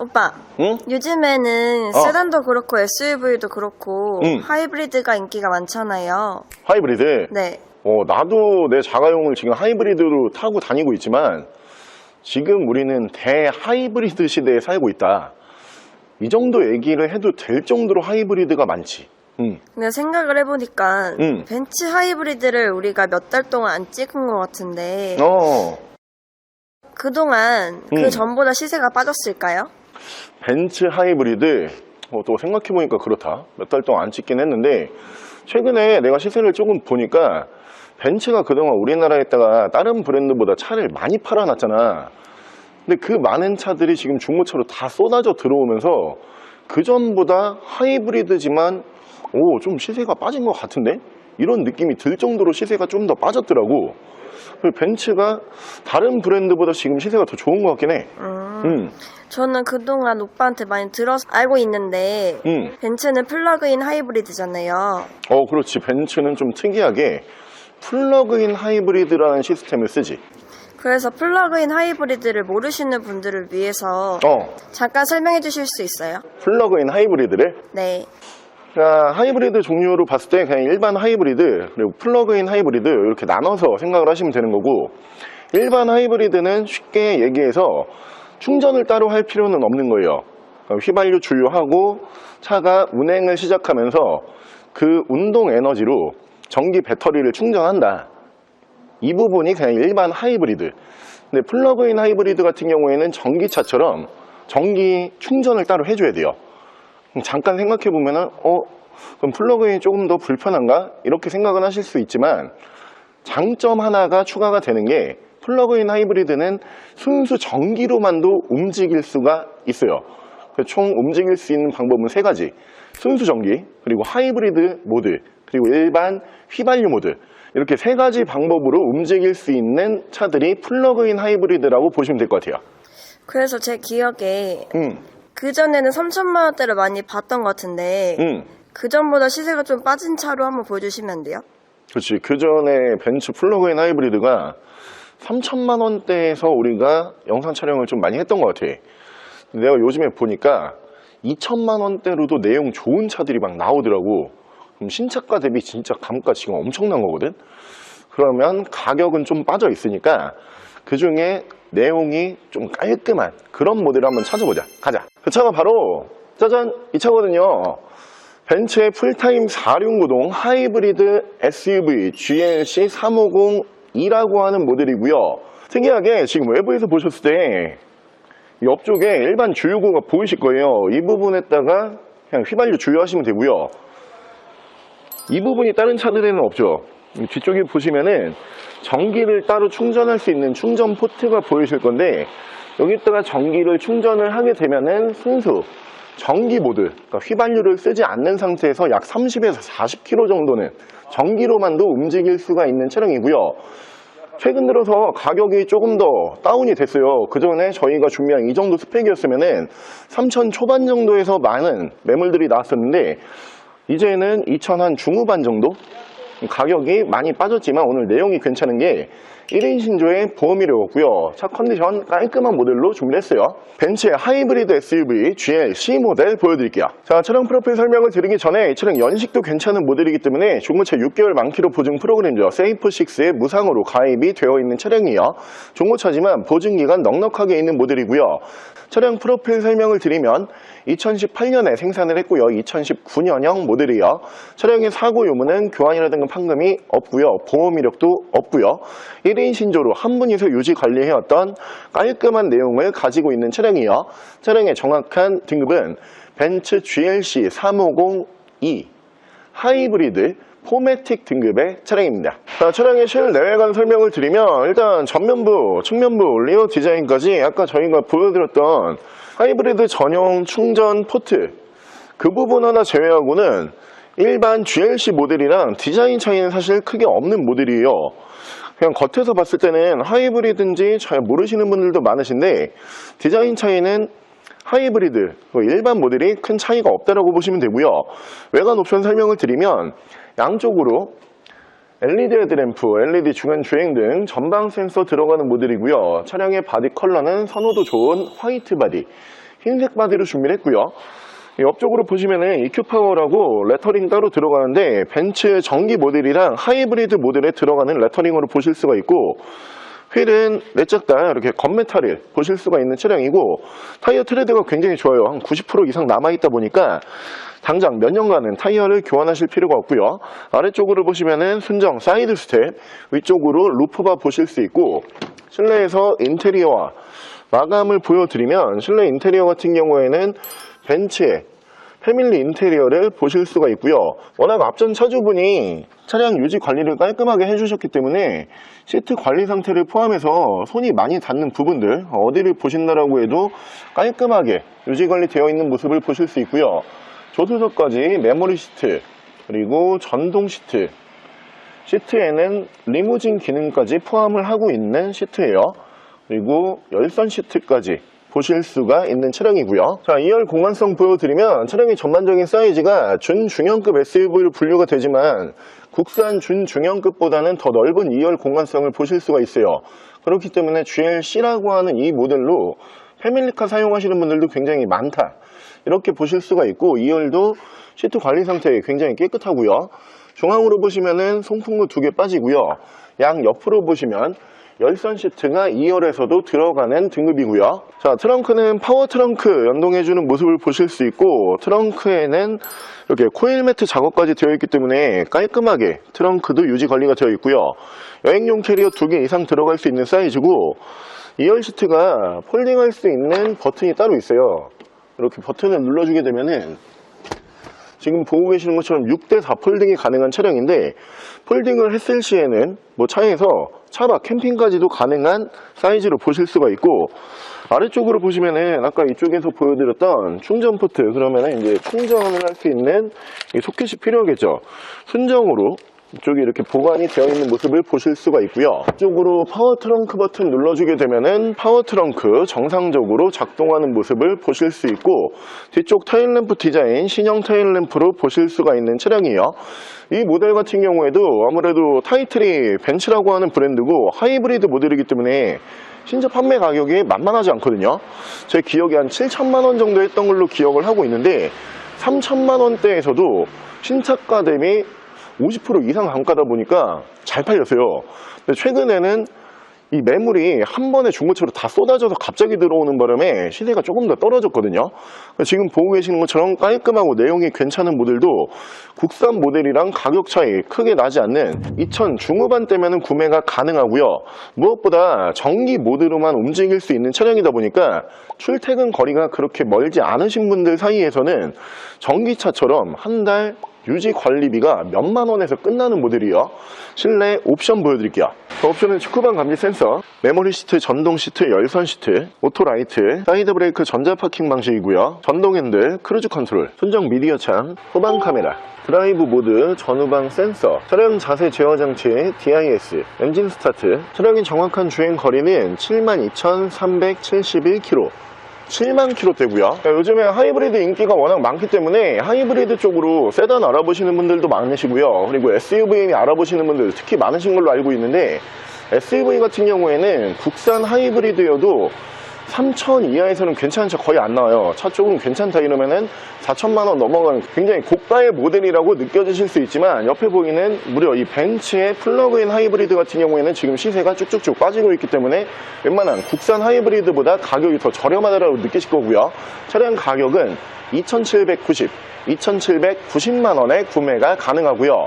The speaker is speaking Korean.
오빠, 응? 요즘에는 어. 세단도 그렇고 SUV도 그렇고 응. 하이브리드가 인기가 많잖아요. 하이브리드. 네. 어, 나도 내 자가용을 지금 하이브리드로 타고 다니고 있지만 지금 우리는 대하이브리드 시대에 살고 있다. 이 정도 얘기를 해도 될 정도로 하이브리드가 많지. 응. 근데 생각을 해보니까 응. 벤츠 하이브리드를 우리가 몇 달 동안 안 찍은 것 같은데 어, 그동안 응. 그 전보다 시세가 빠졌을까요? 벤츠 하이브리드. 어, 또 생각해보니까 그렇다. 몇 달 동안 안 찍긴 했는데 최근에 내가 시세를 조금 보니까 벤츠가 그동안 우리나라에다가 다른 브랜드보다 차를 많이 팔아놨잖아. 근데 그 많은 차들이 지금 중고차로 다 쏟아져 들어오면서 그 전보다 하이브리드지만 오, 좀 시세가 빠진 것 같은데? 이런 느낌이 들 정도로 시세가 좀 더 빠졌더라고. 벤츠가 다른 브랜드보다 지금 시세가 더 좋은 것 같긴 해. 음, 음, 저는 그동안 오빠한테 많이 들어서 알고 있는데 음. 벤츠는 플러그인 하이브리드잖아요. 어, 그렇지. 벤츠는 좀 특이하게 플러그인 하이브리드라는 시스템을 쓰지. 그래서 플러그인 하이브리드를 모르시는 분들을 위해서 어, 잠깐 설명해 주실 수 있어요? 플러그인 하이브리드를 네. 자, 하이브리드 종류로 봤을 때 그냥 일반 하이브리드 그리고 플러그인 하이브리드 이렇게 나눠서 생각을 하시면 되는 거고 일반 하이브리드는 쉽게 얘기해서 충전을 따로 할 필요는 없는 거예요. 휘발유 주유하고 차가 운행을 시작하면서 그 운동 에너지로 전기 배터리를 충전한다. 이 부분이 그냥 일반 하이브리드. 근데 플러그인 하이브리드 같은 경우에는 전기차처럼 전기 충전을 따로 해줘야 돼요. 잠깐 생각해 보면 은 어 그럼 플러그인이 조금 더 불편한가 이렇게 생각은 하실 수 있지만 장점 하나가 추가가 되는 게 플러그인 하이브리드는 순수 전기로만도 움직일 수가 있어요. 그총 움직일 수 있는 방법은 세 가지. 순수 전기, 그리고 하이브리드 모드, 그리고 일반 휘발유 모드. 이렇게 세 가지 방법으로 움직일 수 있는 차들이 플러그인 하이브리드라고 보시면 될 것 같아요. 그래서 제 기억에 음, 그전에는 3천만 원대를 많이 봤던 것 같은데 음. 그전보다 시세가 좀 빠진 차로 한번 보여주시면 안 돼요? 그렇지. 그 전에 벤츠 플러그인 하이브리드가 3천만 원대에서 우리가 영상 촬영을 좀 많이 했던 것 같아. 내가 요즘에 보니까 2천만 원대로도 내용 좋은 차들이 막 나오더라고. 그럼 신차가 대비 진짜 감가 지금 엄청난 거거든. 그러면 가격은 좀 빠져 있으니까 그 중에 내용이 좀 깔끔한 그런 모델을 한번 찾아보자. 가자. 그 차가 바로 짜잔 이 차거든요. 벤츠의 풀타임 4륜구동 하이브리드 SUV GLC 350 이라고 하는 모델이고요. 특이하게 지금 외부에서 보셨을 때 옆쪽에 일반 주유구가 보이실 거예요. 이 부분에다가 그냥 휘발유 주유하시면 되고요. 이 부분이 다른 차들에는 없죠. 이 뒤쪽에 보시면은 전기를 따로 충전할 수 있는 충전 포트가 보이실 건데 여기다가 전기를 충전을 하게 되면은 순수 전기 모드, 그러니까 휘발유를 쓰지 않는 상태에서 약 30에서 40km 정도는 전기로만도 움직일 수가 있는 차량이고요. 최근 들어서 가격이 조금 더 다운이 됐어요. 그 전에 저희가 준비한 이 정도 스펙이었으면은 3천 초반 정도에서 많은 매물들이 나왔었는데 이제는 2천 한 중후반 정도 가격이 많이 빠졌지만 오늘 내용이 괜찮은 게 1인 신조의 보험이력이었고요. 차 컨디션 깔끔한 모델로 준비했어요. 벤츠의 하이브리드 SUV GLC 모델 보여드릴게요. 자, 차량 프로필 설명을 드리기 전에 이 차량 연식도 괜찮은 모델이기 때문에 중고차 6개월 만키로 보증 프로그램이죠. 세이프6에 무상으로 가입이 되어 있는 차량이에요. 중고차지만 보증기간 넉넉하게 있는 모델이고요. 차량 프로필 설명을 드리면 2018년에 생산을 했고요. 2019년형 모델이요. 차량의 사고 유무는 교환이라든가 판금이 없고요. 보험 이력도 없고요. 1인 신조로 한 분이서 유지 관리해왔던 깔끔한 내용을 가지고 있는 차량이요. 차량의 정확한 등급은 벤츠 GLC 350E 하이브리드 포매틱 등급의 차량입니다. 자, 차량의 실내외관 설명을 드리면 일단 전면부, 측면부, 리어 디자인까지 아까 저희가 보여드렸던 하이브리드 전용 충전 포트 그 부분 하나 제외하고는 일반 GLC 모델이랑 디자인 차이는 사실 크게 없는 모델이에요. 그냥 겉에서 봤을 때는 하이브리드인지 잘 모르시는 분들도 많으신데 디자인 차이는 하이브리드, 그 일반 모델이 큰 차이가 없다라고 보시면 되고요. 외관 옵션 설명을 드리면 양쪽으로 LED 헤드램프, LED 중간 주행 등 전방 센서 들어가는 모델이고요. 차량의 바디 컬러는 선호도 좋은 화이트 바디. 흰색 바디로 준비를 했고요. 이 옆쪽으로 보시면은 EQ 파워라고 레터링 따로 들어가는데 벤츠 전기 모델이랑 하이브리드 모델에 들어가는 레터링으로 보실 수가 있고 휠은 내짝다 이렇게 건메탈을 보실 수가 있는 차량이고 타이어 트레드가 굉장히 좋아요. 한 90% 이상 남아있다 보니까 당장 몇 년간은 타이어를 교환하실 필요가 없고요. 아래쪽으로 보시면은 순정 사이드 스텝, 위쪽으로 루프바 보실 수 있고 실내에서 인테리어와 마감을 보여드리면 실내 인테리어 같은 경우에는 벤츠의 패밀리 인테리어를 보실 수가 있고요. 워낙 앞전 차주분이 차량 유지 관리를 깔끔하게 해주셨기 때문에 시트 관리 상태를 포함해서 손이 많이 닿는 부분들 어디를 보신다라고 해도 깔끔하게 유지 관리 되어 있는 모습을 보실 수 있고요. 조수석까지 메모리 시트 그리고 전동 시트 시트에는 리무진 기능까지 포함을 하고 있는 시트예요. 그리고 열선 시트까지 보실 수가 있는 차량이고요. 자, 2열 공간성 보여드리면 차량의 전반적인 사이즈가 준중형급 SUV로 분류가 되지만 국산 준중형급보다는 더 넓은 2열 공간성을 보실 수가 있어요. 그렇기 때문에 GLC라고 하는 이 모델로 패밀리카 사용하시는 분들도 굉장히 많다. 이렇게 보실 수가 있고 2열도 시트 관리 상태 굉장히 깨끗하고요. 중앙으로 보시면은 송풍구 두 개 빠지고요. 양 옆으로 보시면 열선 시트가 2열에서도 들어가는 등급이고요. 자, 트렁크는 파워 트렁크 연동해주는 모습을 보실 수 있고 트렁크에는 이렇게 코일 매트 작업까지 되어 있기 때문에 깔끔하게 트렁크도 유지 관리가 되어 있고요. 여행용 캐리어 두개 이상 들어갈 수 있는 사이즈고 2열 시트가 폴딩할 수 있는 버튼이 따로 있어요. 이렇게 버튼을 눌러주게 되면은 지금 보고 계시는 것처럼 6대4 폴딩이 가능한 차량인데 폴딩을 했을 시에는 뭐 차에서 차박 캠핑까지도 가능한 사이즈로 보실 수가 있고 아래쪽으로 보시면은 아까 이쪽에서 보여드렸던 충전 포트 그러면은 이제 충전을 할 수 있는 이 소켓이 필요하겠죠. 순정으로 이쪽에 이렇게 보관이 되어 있는 모습을 보실 수가 있고요. 이쪽으로 파워 트렁크 버튼 눌러주게 되면은 파워 트렁크 정상적으로 작동하는 모습을 보실 수 있고 뒤쪽 타일 램프 디자인 신형 타일 램프로 보실 수가 있는 차량이에요. 이 모델 같은 경우에도 아무래도 타이틀이 벤츠라고 하는 브랜드고 하이브리드 모델이기 때문에 신차 판매 가격이 만만하지 않거든요. 제 기억에 한 7천만 원 정도 했던 걸로 기억을 하고 있는데 3천만 원대에서도 신차가 대비 50% 이상 감가다 보니까 잘 팔렸어요. 근데 최근에는 이 매물이 한 번에 중고차로 다 쏟아져서 갑자기 들어오는 바람에 시세가 조금 더 떨어졌거든요. 지금 보고 계시는 것처럼 깔끔하고 내용이 괜찮은 모델도 국산 모델이랑 가격 차이 크게 나지 않는 2000 중후반대면 구매가 가능하고요. 무엇보다 전기 모드로만 움직일 수 있는 차량이다 보니까 출퇴근 거리가 그렇게 멀지 않으신 분들 사이에서는 전기차처럼 한 달 유지 관리비가 몇만 원에서 끝나는 모델이요. 실내 옵션 보여드릴게요. 그 옵션은 축구방 감지 센서, 메모리 시트, 전동 시트, 열선 시트, 오토 라이트, 사이드 브레이크 전자 파킹 방식이고요. 전동 핸들, 크루즈 컨트롤, 순정 미디어 창, 후방 카메라, 드라이브 모드, 전후방 센서, 차량 자세 제어 장치, DIS, 엔진 스타트, 차량의 정확한 주행 거리는 72,371km. 7만 킬로대고요. 요즘에 하이브리드 인기가 워낙 많기 때문에 하이브리드 쪽으로 세단 알아보시는 분들도 많으시고요. 그리고 SUV 알아보시는 분들 특히 많으신 걸로 알고 있는데 SUV 같은 경우에는 국산 하이브리드여도 3천 이하에서는 괜찮은 차 거의 안 나와요. 차 조금 괜찮다 이러면은 4천만 원 넘어가는 굉장히 고가의 모델이라고 느껴지실 수 있지만 옆에 보이는 무려 이 벤츠의 플러그인 하이브리드 같은 경우에는 지금 시세가 쭉쭉쭉 빠지고 있기 때문에 웬만한 국산 하이브리드보다 가격이 더 저렴하다고 느끼실 거고요. 차량 가격은 2,790, 2,790만 원에 구매가 가능하고요.